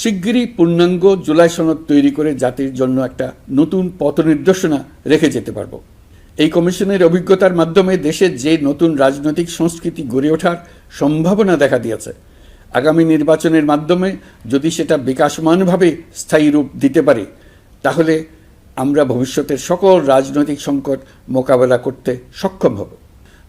শিগগিরই পূর্ণাঙ্গ জুলাই সনদ তৈরি করে জাতির জন্য একটা নতুন পথ নির্দেশনা রেখে যেতে পারব। এই কমিশনের অভিজ্ঞতার মাধ্যমে দেশে যে নতুন রাজনৈতিক সংস্কৃতি গড়ে ওঠার সম্ভাবনা দেখা দিয়েছে, আগামী নির্বাচনের মাধ্যমে যদি সেটা বিকাশমানভাবে স্থায়ী রূপ দিতে পারে, তাহলে আমরা ভবিষ্যতের সকল রাজনৈতিক সংকট মোকাবেলা করতে সক্ষম হব।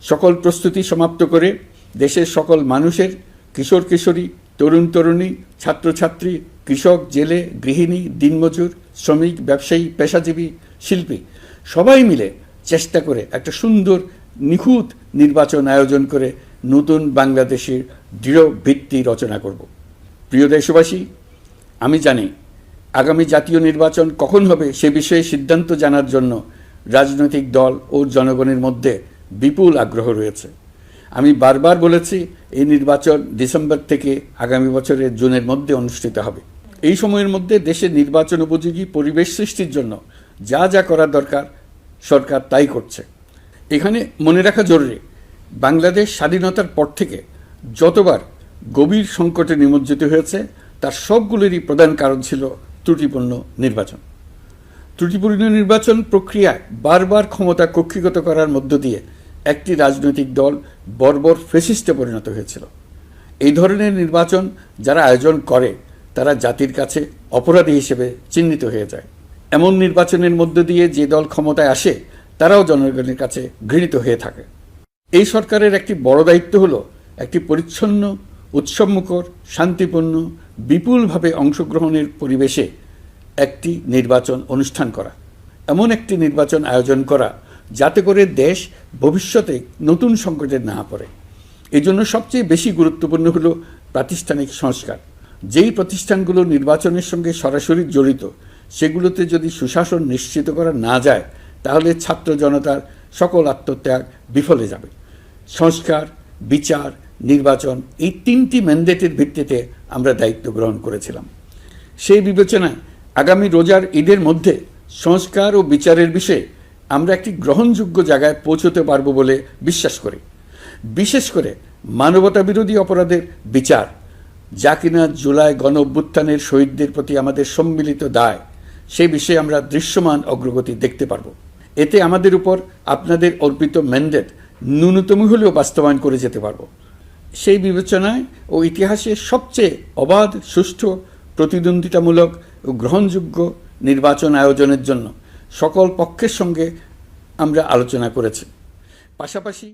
সকল প্রস্তুতি সমাপ্ত করে দেশের সকল মানুষের কিশোর কিশোরী তরুণ তরুণী ছাত্রছাত্রী, কৃষক, জেলে, গৃহিণী, দিনমজুর, শ্রমিক, ব্যবসায়ী, পেশাজীবী, শিল্পী, সবাই মিলে চেষ্টা করে একটা সুন্দর, নিখুঁত নির্বাচন আয়োজন করে নতুন বাংলাদেশের দৃঢ় ভিত্তি রচনা করব। প্রিয় দেশবাসী, আমি জানি আগামী জাতীয় নির্বাচন কখন হবে সে বিষয়ে সিদ্ধান্ত জানার জন্য রাজনৈতিক দল ও জনগণের মধ্যে বিপুল আগ্রহ রয়েছে। আমি বারবার বলেছি, এই নির্বাচন ডিসেম্বর থেকে আগামী বছরের জুনের মধ্যে অনুষ্ঠিত হবে। এই সময়ের মধ্যে দেশের নির্বাচন উপযোগী পরিবেশ সৃষ্টির জন্য যা যা করা দরকার, সরকার তাই করছে। এখানে মনে রাখা জরুরি, বাংলাদেশ স্বাধীনতার পর থেকে যতবার গভীর সংকটে নিমজ্জিত হয়েছে, তার সবগুলোরই প্রধান কারণ ছিল ত্রুটিপূর্ণ নির্বাচন। ত্রুটিপূর্ণ নির্বাচন প্রক্রিয়ায় বারবার ক্ষমতা কক্ষিগত করার মধ্য দিয়ে একটি রাজনৈতিক দল বর্বর ফেসিস্টে পরিণত হয়েছিল। এই ধরনের নির্বাচন যারা আয়োজন করে, তারা জাতির কাছে অপরাধী হিসেবে চিহ্নিত হয়ে যায়। এমন নির্বাচনের মধ্য দিয়ে যে দল ক্ষমতায় আসে, তারাও জনগণের কাছে ঘৃণিত হয়ে থাকে। এই সরকারের একটি বড় দায়িত্ব হলো একটি পরিচ্ছন্ন, উৎসবমুখর, শান্তিপূর্ণ, বিপুলভাবে অংশগ্রহণের পরিবেশে একটি নির্বাচন অনুষ্ঠান করা। এমন একটি নির্বাচন আয়োজন করা যাতে করে দেশ ভবিষ্যতে নতুন সংকটে না পড়ে। এই জন্য সবচেয়ে বেশি গুরুত্বপূর্ণ হলো প্রাতিষ্ঠানিক সংস্কার। যেই প্রতিষ্ঠানগুলো নির্বাচনের সঙ্গে সরাসরি জড়িত, সেগুলোতে যদি সুশাসন নিশ্চিত করা না যায়, তাহলে ছাত্র জনতার সকল আত্মত্যাগ বিফলে যাবে। সংস্কার, বিচার, নির্বাচন এই তিনটি ম্যান্ডেটের ভিত্তিতে আমরা দায়িত্ব গ্রহণ করেছিলাম। সেই বিবেচনায় আগামী রোজার ঈদের মধ্যে সংস্কার ও বিচারের বিষয়ে আমরা একটি গ্রহণযোগ্য জায়গায় পৌঁছতে পারব বলে বিশ্বাস করি। বিশেষ করে মানবতা বিরোধী অপরাধের বিচার, যা কিনা জুলাই গণ অভ্যুত্থানের শহীদদের প্রতি আমাদের সম্মিলিত দায়, সেই বিষয়ে আমরা দৃশ্যমান অগ্রগতি দেখতে পারব। এতে আমাদের উপর আপনাদের অর্পিত ম্যান্ডেট ন্যূনতম হলেও বাস্তবায়ন করে যেতে পারব। সেই বিবেচনায় ও ইতিহাসে সবচেয়ে অবাধ, সুষ্ঠু, প্রতিদ্বন্দ্বিতামূলক ও গ্রহণযোগ্য নির্বাচন আয়োজনের জন্য সকল পক্ষের সঙ্গে আমরা আলোচনা করেছি। পাশাপাশি